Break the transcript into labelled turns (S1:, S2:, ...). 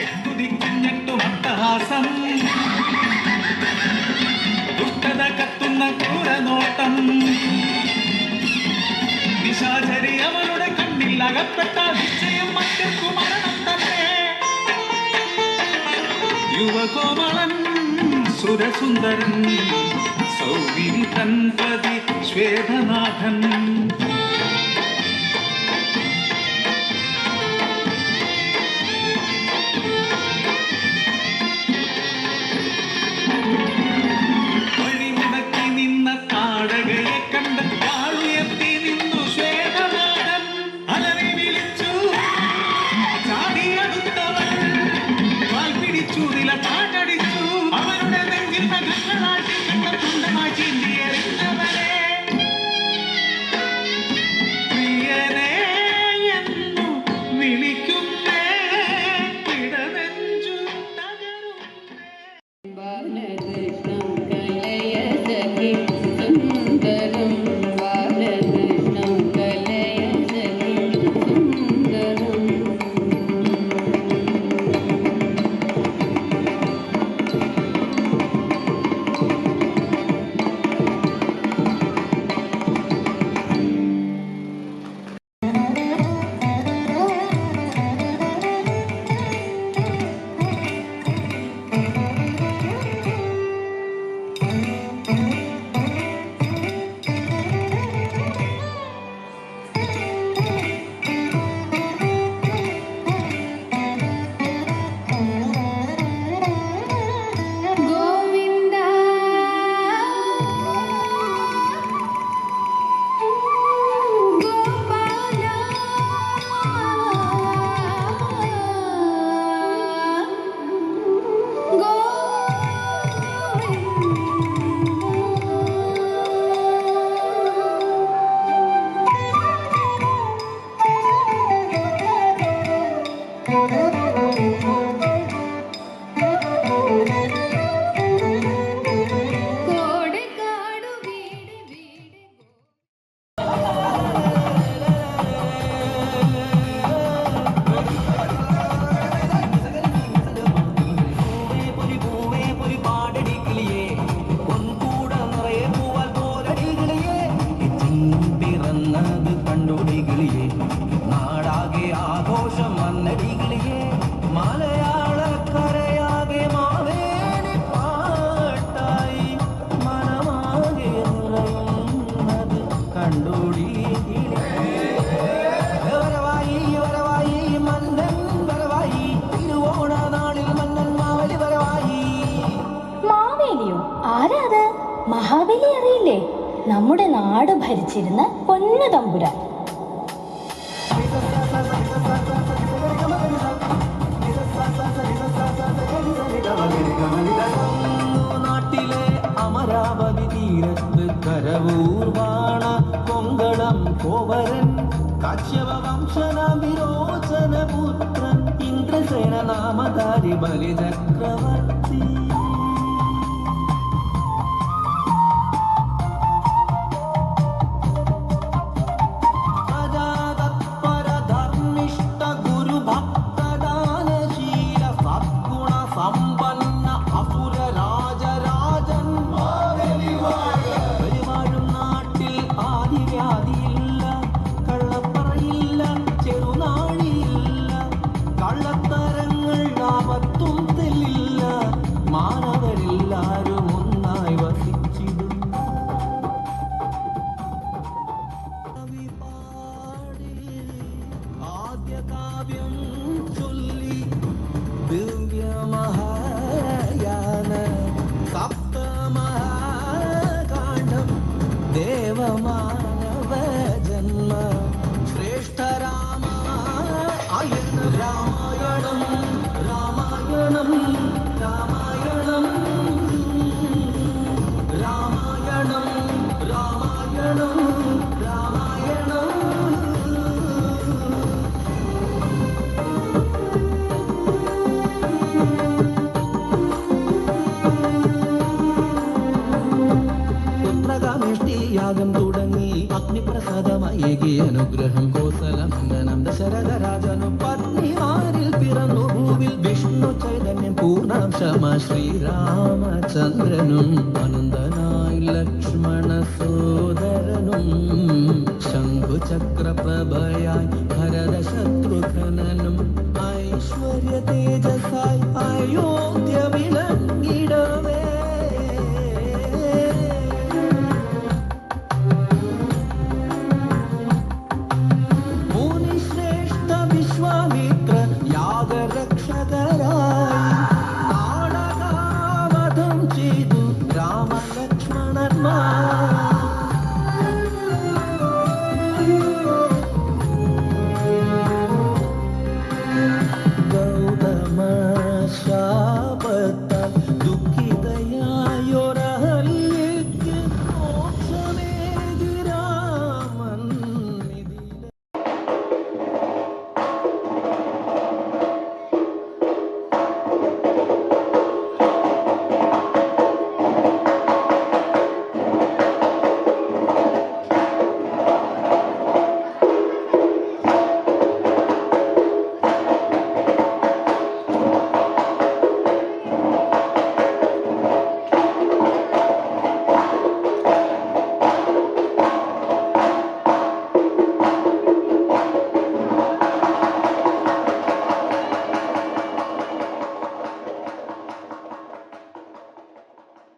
S1: എട്ടുതിക്കഞ്ഞട്ടുമട്ടഹാസം ദുഷ്ടത കത്തുന്ന ക്രൂരനോട്ടം. നിശാചരി കണ്ണിൽ അകപ്പെട്ട നിശ്ചയം മറ്റു മരണം തന്നെ. സുരസുന്ദരൻ സൗവിധി തൻപതി ശ്വേതനാഥൻ.
S2: ആഘോഷം വന്നടി കിളിയേ മലയാളക്കരയാകെ മാവേലി പാട്ടായി മനമാകെ നിറയുന്നത് കണ്ടോടി മന്നൻ
S3: മാവേലിയോ? ആരാത്? മഹാബലി അറിയില്ലേ? നമ്മുടെ നാട് ഭരിച്ചിരുന്ന പൊന്നു തമ്പുരാൻ
S2: கோவரன் காட்சவ வம்சனாமிரோச்சன புத்திரன் இந்திரசேன நாமதாரி பலிச்சக்கரவர்த்தி അനുഗ്രഹം കോസലമംഗനം ദശരഥരാജനും പത്നിമാരിൽ പിറന്നു. ഭൂവിൽ വിഷ്ണു ചൈതന്യം പൂർണാംശമായി ശ്രീരാമചന്ദ്രനും അനന്തനായി ലക്ഷ്മണ സോദരനും. ശംഖുചക്രപ്രഭയായി ഭരത ശത്രുഘ്നനും ഐശ്വര്യ